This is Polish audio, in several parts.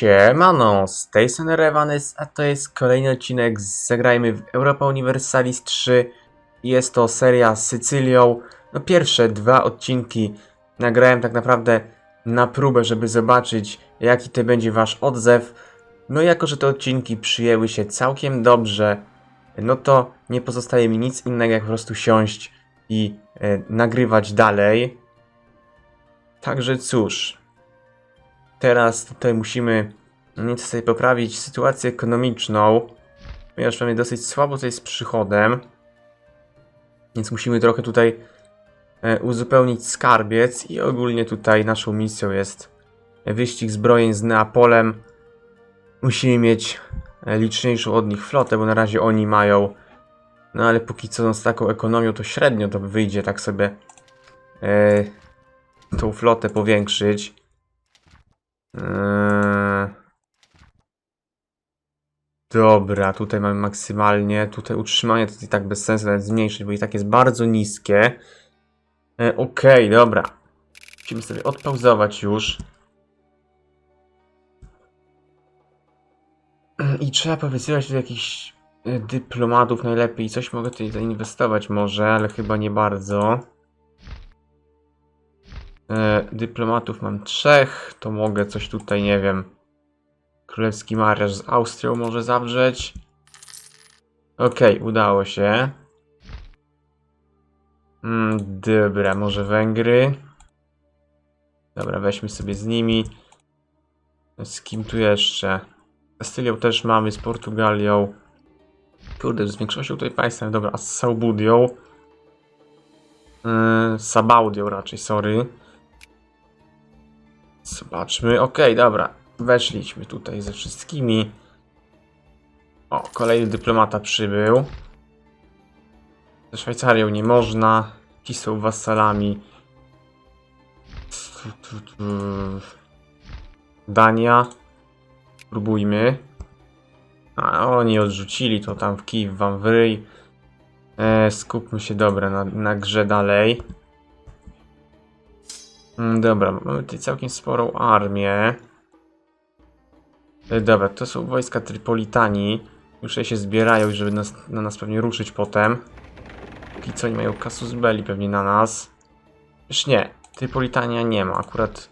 Siemano, z tej strony Revanes, a to jest kolejny odcinek z Zagrajmy w Europa Universalis 3. Jest to seria z Sycylią. No pierwsze dwa odcinki nagrałem tak naprawdę na próbę, żeby zobaczyć jaki to będzie wasz odzew. No jako, że te odcinki przyjęły się całkiem dobrze, no to nie pozostaje mi nic innego jak po prostu siąść i e, nagrywać dalej. Także cóż, Teraz tutaj musimy nieco sobie poprawić sytuację ekonomiczną, ponieważ mamy dosyć słabo tutaj z przychodem. Więc musimy trochę tutaj e, uzupełnić skarbiec i ogólnie tutaj naszą misją jest wyścig zbrojeń z Neapolem. Musimy mieć e, liczniejszą od nich flotę, bo na razie oni mają. No ale póki co z taką ekonomią to średnio to wyjdzie tak sobie e, tą flotę powiększyć. Eee... Dobra, tutaj mamy maksymalnie. Tutaj utrzymanie to i tak bez sensu nawet zmniejszyć, bo i tak jest bardzo niskie. E, Okej, dobra. Musimy sobie odpauzować już. I trzeba powysyłać tu jakichś e, dyplomatów najlepiej. Coś mogę tutaj zainwestować może, ale chyba nie bardzo. E, dyplomatów mam trzech, to mogę coś tutaj, nie wiem. Królewski mariaż z Austrią może zawrzeć. Okej, udało się. Mm, dobra, może Węgry. Dobra, weźmy sobie z nimi. Z kim tu jeszcze? Kastylią też mamy, z Portugalią. Kurde, z większością tutaj państwa. Dobra, a z Saubudią. Yy, Sabaudią raczej, sorry. Zobaczmy. Okej, dobra. Weszliśmy tutaj ze wszystkimi. O, kolejny dyplomata przybył. Ze Szwajcarią nie można. Ci są wasalami. Dania. Próbujmy. A oni odrzucili to tam w kij wam w. E, skupmy się dobra na, na grze dalej. Mm, Dobra, mamy tutaj całkiem sporą armię. E, Dobra, to są wojska Tripolitanii. Już się zbierają, żeby nas, na nas pewnie ruszyć potem. Póki co nie mają kasus belli pewnie na nas. Już nie, Tripolitania nie ma. Akurat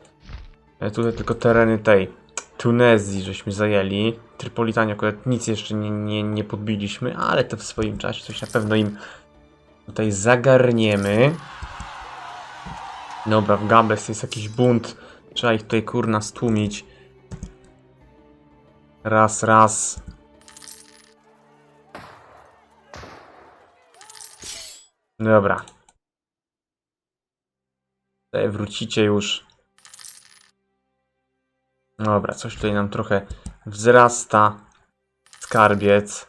e, tutaj tylko tereny tej Tunezji żeśmy zajęli. Tripolitania akurat nic jeszcze nie, nie, nie podbiliśmy, ale to w swoim czasie coś na pewno im tutaj zagarniemy. Dobra, w Gabes jest jakiś bunt. Trzeba ich tutaj kurna stłumić. Raz, raz. Dobra. Tutaj wrócicie już. Dobra, coś tutaj nam trochę wzrasta. Skarbiec.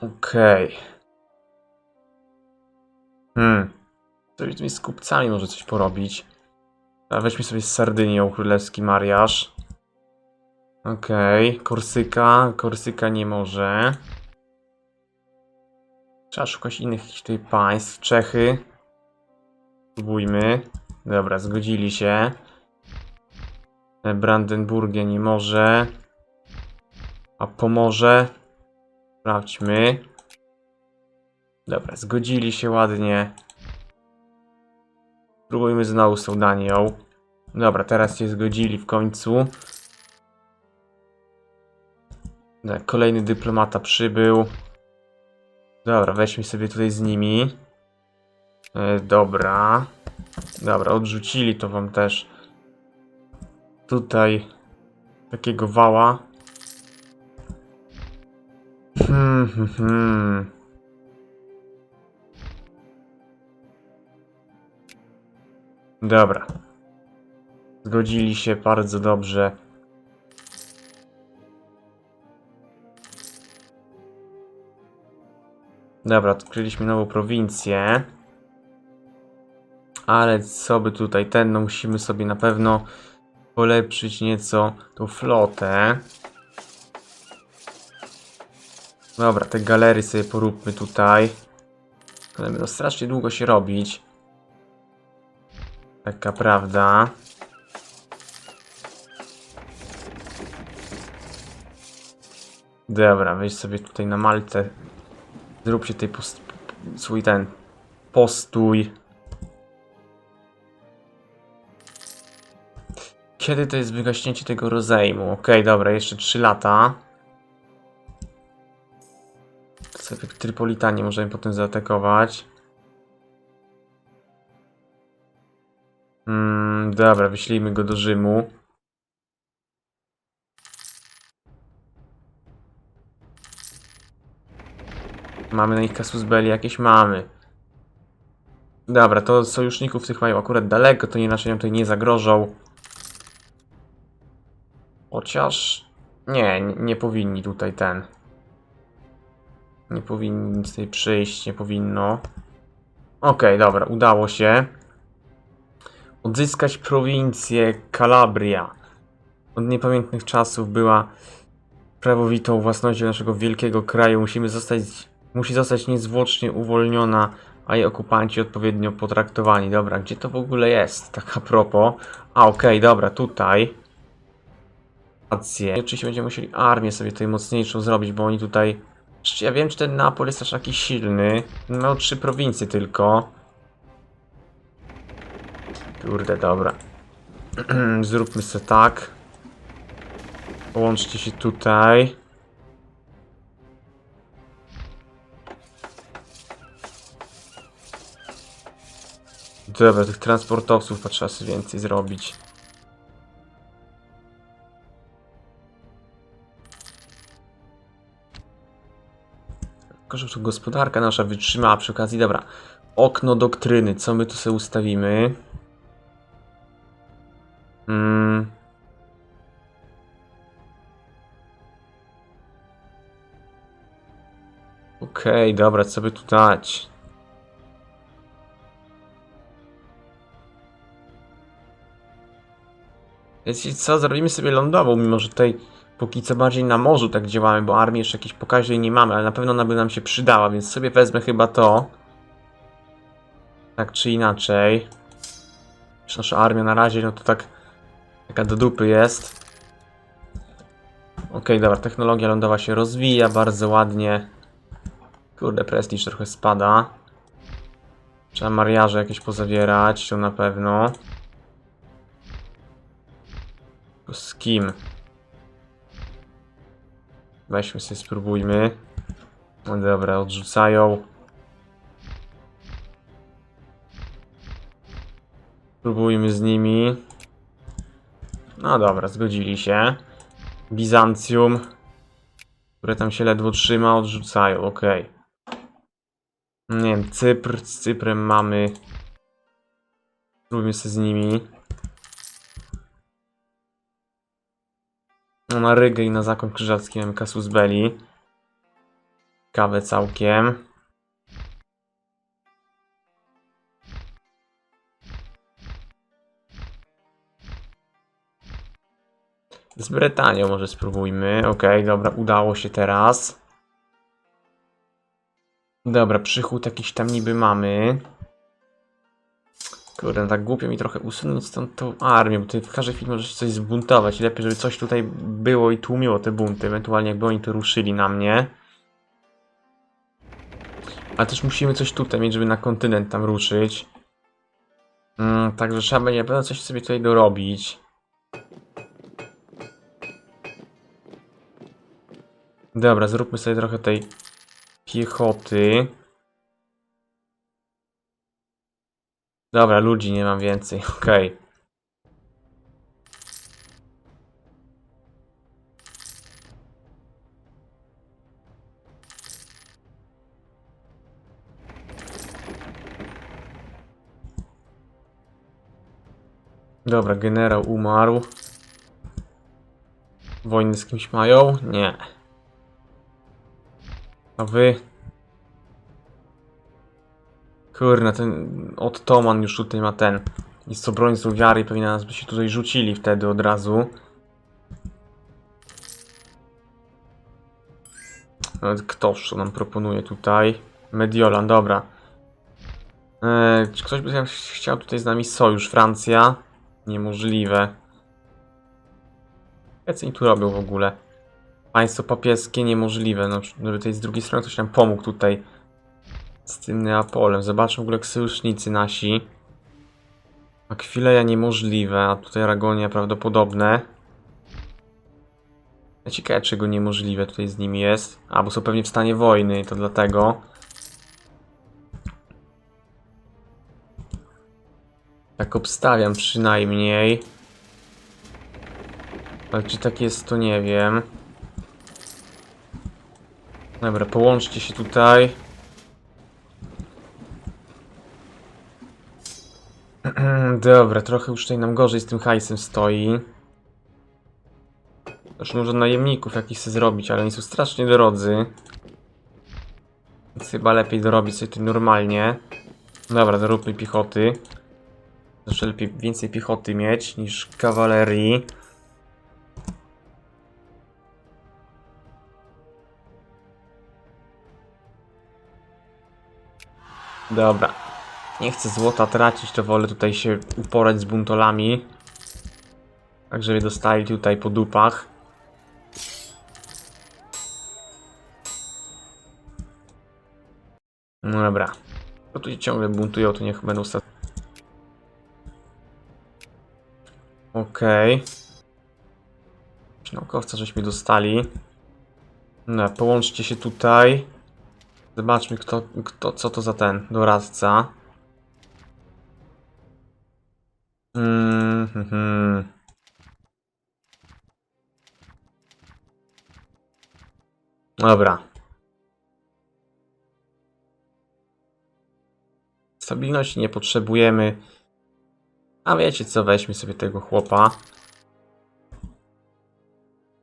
Okej. Okay. Hmm. Coś tymi z kupcami może coś porobić. Weźmy sobie z Sardynią królewski mariaż. Okej, okay. Korsyka. Korsyka nie może. Trzeba szukać innych tutaj państw. Czechy. Spróbujmy. Dobra, zgodzili się. Brandenburgia nie może. A pomoże. Sprawdźmy. Dobra, zgodzili się ładnie. Spróbujmy znowu z tą Danią. Dobra, teraz się zgodzili w końcu. Tak, kolejny dyplomata przybył. Dobra, weźmy sobie tutaj z nimi. E, dobra. Dobra, odrzucili to wam też. Tutaj takiego wała. Hmm, hmm, hmm. Dobra. Zgodzili się bardzo dobrze. Dobra, odkryliśmy nową prowincję. Ale co by tutaj ten, no musimy sobie na pewno polepszyć nieco tą flotę. Dobra, te galery sobie poróbmy tutaj. One będą strasznie długo się robić. Taka prawda. Dobra, wejdź sobie tutaj na malce. Zrób się tej post... swój ten... postój. Kiedy to jest wygaśnięcie tego rozejmu? Ok, dobra, jeszcze 3 lata. Sobie Trypolitanie możemy potem zaatakować. Dobra, wyślijmy go do Rzymu. Mamy na nich kasus belli jakieś mamy. Dobra, to sojuszników tych mają akurat daleko, to nie nasze nam tutaj nie zagrożą. Chociaż... Nie, nie, powinni tutaj ten... Nie powinni nic tutaj przyjść, nie powinno. Okej, dobra, udało się. Odzyskać prowincję Calabria. Od niepamiętnych czasów była prawowitą własnością naszego wielkiego kraju. Musimy zostać, musi zostać niezwłocznie uwolniona, a jej okupanci odpowiednio potraktowani. Dobra, gdzie to w ogóle jest? Tak a propos. A, okej, dobra, tutaj. Rację. Oczywiście będziemy musieli armię sobie tutaj mocniejszą zrobić, bo oni tutaj... Ja wiem, czy ten Napol jest aż taki silny. Miał trzy prowincje tylko. Kurde, dobra. Zróbmy sobie tak. Połączcie się tutaj. Dobra, tych transportowców to trzeba sobie więcej zrobić. Tylko, żeby gospodarka nasza wytrzymała przy okazji. Dobra, okno doktryny. Co my tu sobie ustawimy? Mm. Okej, dobra, co by tu dać? Wiecie co, zrobimy sobie lądową, mimo że tutaj póki co bardziej na morzu tak działamy, bo armii jeszcze jakiejś pokaźnej nie mamy, ale na pewno ona by nam się przydała, więc sobie wezmę chyba to. Tak czy inaczej. Nasza armia na razie, no to tak taka do dupy jest. Okej, dobra, technologia lądowa się rozwija bardzo ładnie. Kurde, prestiż trochę spada. Trzeba mariaże jakieś pozawierać, to na pewno. Z kim? Weźmy sobie, spróbujmy. No dobra, odrzucają. Spróbujmy z nimi. No dobra, zgodzili się. Bizancjum, które tam się ledwo trzyma, odrzucają, okej. Nie wiem, Cypr, z Cyprem mamy. Spróbujmy sobie z nimi. No na Rygę i na Zakon Krzyżacki mamy Casus Belli. Ciekawe całkiem. Z Brytanią może spróbujmy. Okej, dobra, udało się teraz. Dobra, przychód jakiś tam niby mamy. Kurde, no tak głupio mi trochę usunąć stąd tą armię, bo tutaj w każdej chwili może się coś zbuntować. Lepiej, żeby coś tutaj było i tłumiło te bunty, ewentualnie jakby oni tu ruszyli na mnie. Ale też musimy coś tutaj mieć, żeby na kontynent tam ruszyć. Mm, także trzeba będzie na pewno coś sobie tutaj dorobić. Dobra, zróbmy sobie trochę tej piechoty. Dobra, ludzi nie mam więcej, okej. Dobra, generał umarł. Wojny z kimś mają? Nie. A wy? Kurna, ten Ottoman już tutaj ma ten. Jest to broń z ofiary, pewnie nas by się tutaj rzucili wtedy od razu. Nawet Ktoż co nam proponuje tutaj? Mediolan, dobra. Eee, czy ktoś by chciał tutaj z nami sojusz? Francja? Niemożliwe. Jacy oni tu robią w ogóle? Państwo papieskie niemożliwe. No, żeby tej z drugiej strony ktoś nam pomógł tutaj z tym Neapolem. Zobaczmy w ogóle jak sojusznicy nasi. Akwileja niemożliwe, a tutaj Aragonia prawdopodobne. Ja ciekawe czego niemożliwe tutaj z nimi jest. A, bo są pewnie w stanie wojny, to dlatego. Tak obstawiam przynajmniej. Ale czy tak jest, to nie wiem. Dobra, połączcie się tutaj. Dobra, trochę już tutaj nam gorzej z tym hajsem stoi. Już może najemników jakichś chcę zrobić, ale oni są strasznie drodzy. Więc chyba lepiej dorobić sobie to normalnie. Dobra, doróbmy piechoty. Zawsze lepiej więcej piechoty mieć niż kawalerii. Dobra. Nie chcę złota tracić, to wolę tutaj się uporać z buntolami. Tak, żeby dostali tutaj po dupach. No dobra. Bo tu ciągle buntują, to niech będą sta... Okej. Okay. Naukowca żeśmy dostali. No, połączcie się tutaj. Zobaczmy, kto, kto, co to za ten doradca. Mm, hmm, hmm. Dobra. Stabilności nie potrzebujemy. A wiecie co, weźmy sobie tego chłopa.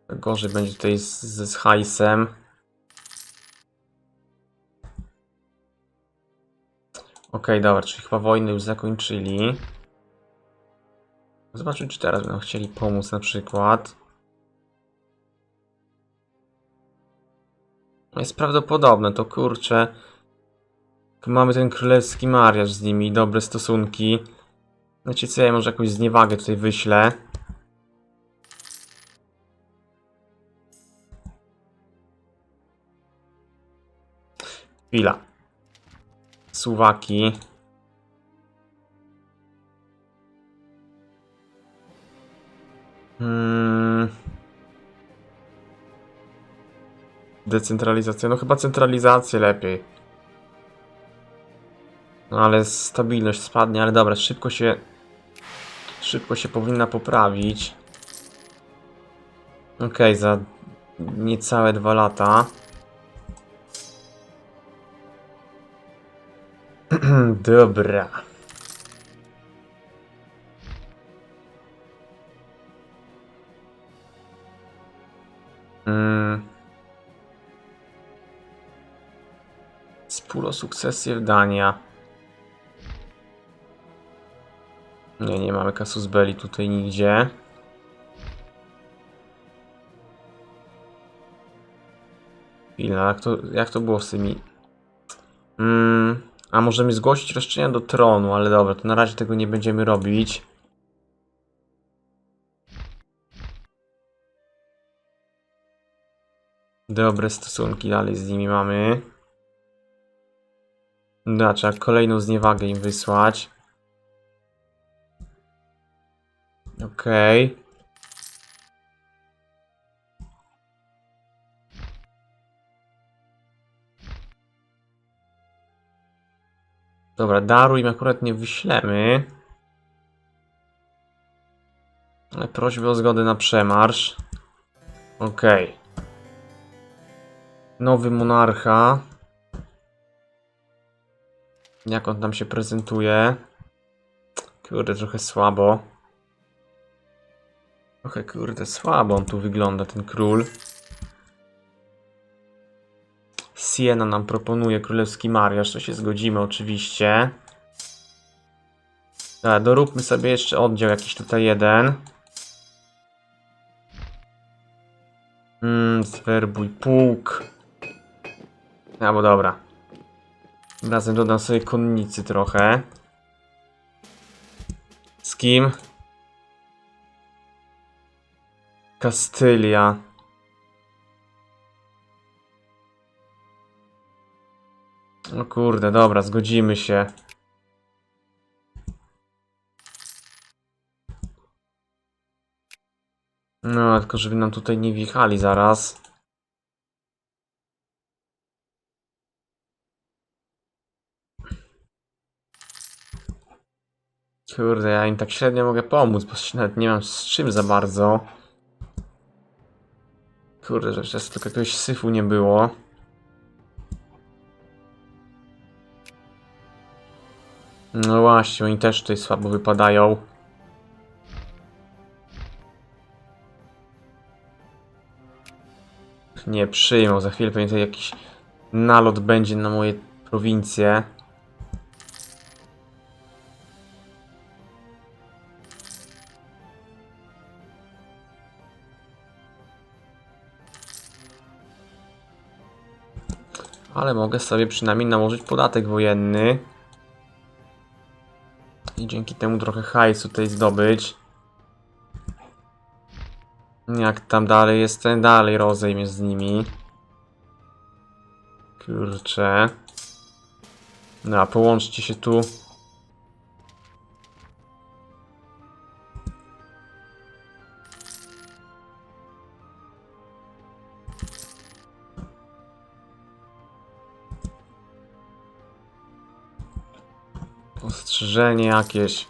Gorzej będzie tutaj z, z, hajsem. Okej, dobra, czyli chyba wojny już zakończyli. Zobaczmy, czy teraz będą chcieli pomóc na przykład. Jest prawdopodobne, to kurczę. Mamy ten królewski mariaż z nimi, dobre stosunki. Znaczy co, ja może jakąś zniewagę tutaj wyślę. Chwila. Suwaki. Hmm. Decentralizacja. No chyba centralizację lepiej. No ale stabilność spadnie, ale dobra, szybko się... Szybko się powinna poprawić. Okej, okay, za niecałe dwa lata. Dobra. Mm. Spóro sukcesję Dania. Nie, nie mamy kasus belli tutaj nigdzie. Chwila, jak to, jak to było z tymi... Mm, a możemy zgłosić roszczenia do tronu, ale dobra, to na razie tego nie będziemy robić. Dobre stosunki dalej z nimi mamy. No, trzeba kolejną zniewagę im wysłać. Okej. Okay. Dobra, daru im akurat nie wyślemy. Ale prośbę o zgodę na przemarsz. Okej. Okay. Nowy monarcha. Jak on tam się prezentuje? Kurde, trochę słabo. Trochę kurde słabo on tu wygląda, ten król. Siena nam proponuje królewski mariaż, to się zgodzimy oczywiście. Dobra, doróbmy sobie jeszcze oddział jakiś tutaj jeden. Mmm, zwerbuj pułk. A, bo dobra. Razem dodam sobie konnicy trochę. Z kim? Kastylia. Kurde, dobra, zgodzimy się. No, tylko żeby nam tutaj nie wjechali zaraz. Kurde, ja im tak średnio mogę pomóc, bo nawet nie mam z czym za bardzo. Kurde, że jeszcze tylko jakiegoś syfu nie było. No właśnie, oni też tutaj słabo wypadają. Nie przyjmą, za chwilę pewnie tutaj jakiś nalot będzie na moje prowincje. Ale mogę sobie przynajmniej nałożyć podatek wojenny. I dzięki temu trochę hajsu tutaj zdobyć. Jak tam dalej jest, ten dalej rozejm z nimi. Kurczę. No, a połączcie się tu. Ostrzeżenie jakieś.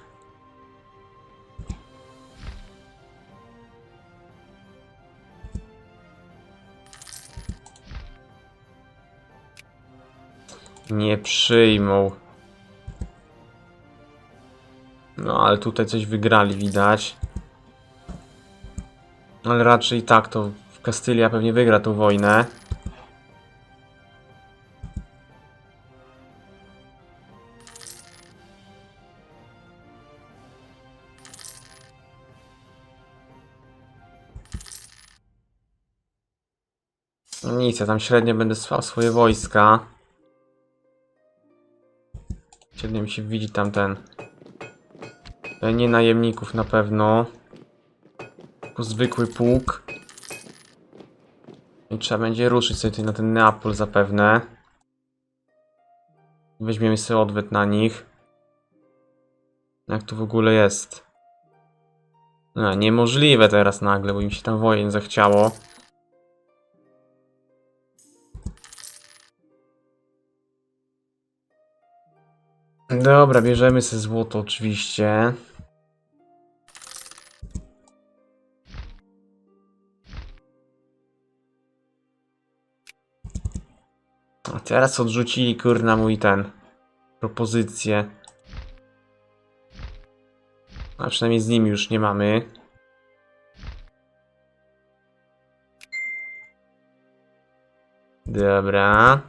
Nie przyjmą. No, ale tutaj coś wygrali, widać. Ale raczej tak, to Kastylia pewnie wygra tą wojnę. Nic, tam średnio będę słał swoje wojska. Średnio mi się widzi tam ten. e, Nie najemników na pewno. Tylko zwykły pułk. I trzeba będzie ruszyć sobie tutaj na ten Neapol zapewne. Weźmiemy sobie odwet na nich. Jak to w ogóle jest? No, niemożliwe teraz nagle, bo im się tam wojen zachciało. Dobra, bierzemy sobie złoto oczywiście. A teraz odrzucili kurna mój ten propozycję. A przynajmniej z nimi już nie mamy. Dobra.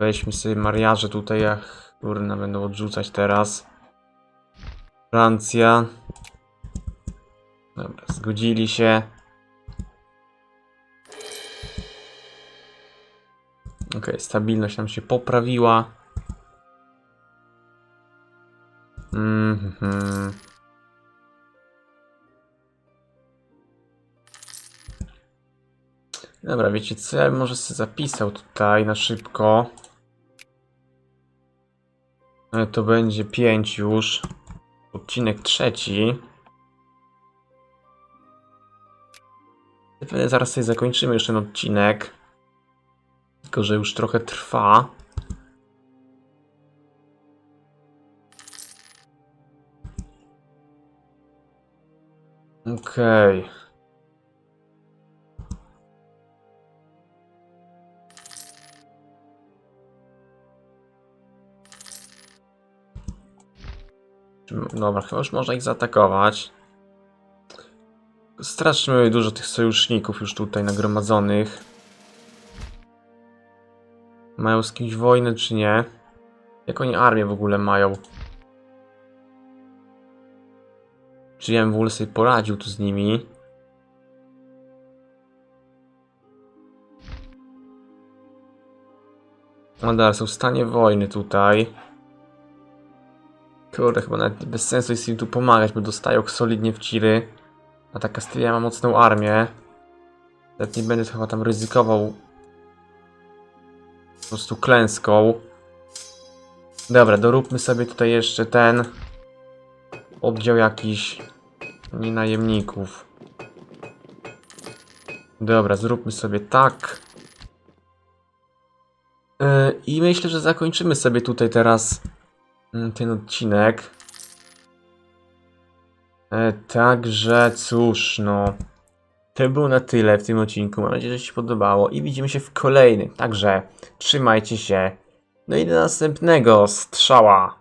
Weźmy sobie mariaże tutaj, jak kurna będą odrzucać teraz. Francja. Dobra, zgodzili się. Okej, stabilność nam się poprawiła. Mhm. Dobra, wiecie co? Ja może sobie zapisał tutaj na szybko. Ale to będzie 5 już. Odcinek trzeci. Zaraz sobie zakończymy już ten odcinek. Tylko, że już trochę trwa. Okej. Dobra, chyba już można ich zaatakować. Strasznie dużo tych sojuszników już tutaj nagromadzonych. Mają z kimś wojnę czy nie? Jak oni armię w ogóle mają? Czy ja bym w ogóle sobie poradził tu z nimi? No dobra, są w stanie wojny tutaj. Kurde, chyba nawet bez sensu jest im tu pomagać, bo dostają solidnie w ciry. A ta Kastylia ma mocną armię. Nawet nie będę chyba tam ryzykował po prostu klęską. Dobra, doróbmy sobie tutaj jeszcze ten oddział jakiś nie najemników. Dobra, zróbmy sobie tak. Yy, I myślę, że zakończymy sobie tutaj teraz ten odcinek. E, Także cóż, no. To było na tyle w tym odcinku. Mam nadzieję, że się podobało i widzimy się w kolejnym. Także trzymajcie się. No i do następnego strzała.